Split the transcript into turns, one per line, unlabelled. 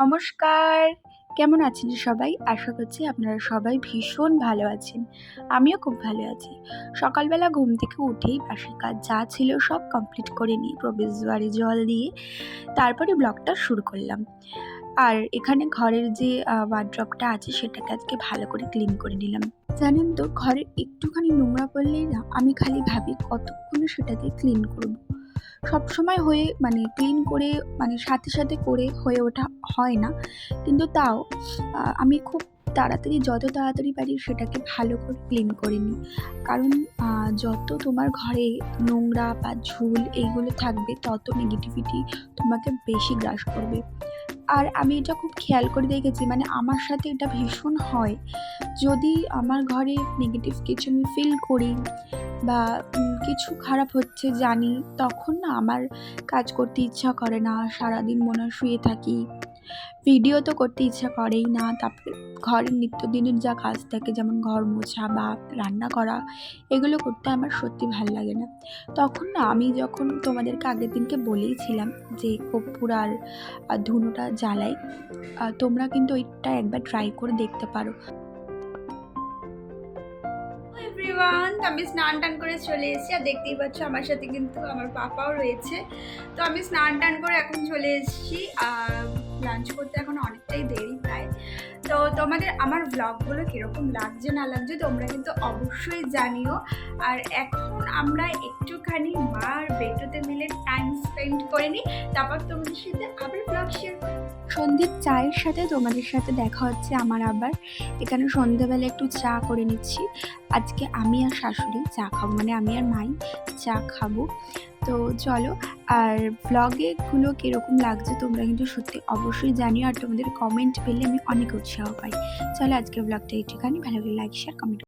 নমস্কার। কেমন আছেন সবাই? আশা করছি আপনারা সবাই ভীষণ ভালো আছেন। আমিও খুব ভালো আছি। সকালবেলা ঘুম থেকে উঠেই বাসের কাজ যা ছিল সব কমপ্লিট করে নিই প্রবেশদ্বারে জল দিয়ে তারপরে ব্লগটা শুরু করলাম। আর এখানে ঘরের যে ওয়ার্ড্রপটা আছে সেটাকে আজকে ভালো করে ক্লিন করে নিলাম। জানেন তো, ঘরের একটুখানি নোংরা পড়লেই না আমি খালি ভাবি কতক্ষণে সেটাকে ক্লিন করব। সব সময় হয়ে মানে ক্লিন করে মানে সাথে সাথে করে হয়ে ওঠা হয় না। কিন্তু তাও আমি খুব তাড়াতাড়ি, যত তাড়াতাড়ি পারি সেটাকে ভালো করে ক্লিন করে নিই। কারণ যত তোমার ঘরে নোংরা বা ঝুল এইগুলো থাকবে, তত নেগেটিভিটি তোমাকে বেশি গ্রাস করবে। আর আমি এটা খুব খেয়াল করে দেখেছি মানে আমার সাথে এটা ভীষণ হয়। যদি আমার ঘরে নেগেটিভ কিছু আমি ফিল করি বা কিছু খারাপ হচ্ছে জানি, তখন না আমার কাজ করতে ইচ্ছা করে না, সারাদিন মনে শুয়ে থাকি। ভিডিও তো করতে ইচ্ছা করেই না। তারপরে ঘরের নিত্যদিনের যা কাজ থাকে, যেমন ঘর মোছা বা রান্না করা, এগুলো করতে আমার সত্যি ভালো লাগে না। তখন না, আমি যখন তোমাদেরকে আগের দিনকে বলেইছিলাম যে, কর্পূর আর ধুনোটা জ্বালাই তোমরা কিন্তু ওইটা একবার ট্রাই করে দেখতে পারো। এভরিওয়ান আমি স্নান টান করে চলে এসেছি। আর দেখতেই পাচ্ছ আমার সাথে কিন্তু আমার পাপাও রয়েছে। তো আমি স্নান টান করে এখন চলে এসেছি। আর লাঞ্চ করতে এখন অনেকটাই দেরি প্রায়। তো তোমাদের আমার ব্লগগুলো কীরকম লাগছে না লাগছে তোমরা কিন্তু অবশ্যই জানিও। আর এখন আমরা একটুখানি মার করে তারপর তোমাদের সাথে আবার ব্লগ শেয়ার সন্ধ্যের চায়ের সাথে তোমাদের সাথে দেখা হচ্ছে আমার আবার। এখানে সন্ধ্যেবেলা একটু চা করে নিচ্ছি। আজকে আমি আর শাশুড়ি চা খাব মানে আমি আর মাই চা খাব। তো চলো, আর ব্লগে ব্লগেগুলো কীরকম লাগছে তোমরা কিন্তু সত্যি অবশ্যই জানিও। আর তোমাদের কমেন্ট পেলে আমি অনেক উৎসাহ পাই। চলো আজকে ব্লগটা একটুখানি ভালো করে লাইক শেয়ার কমেন্ট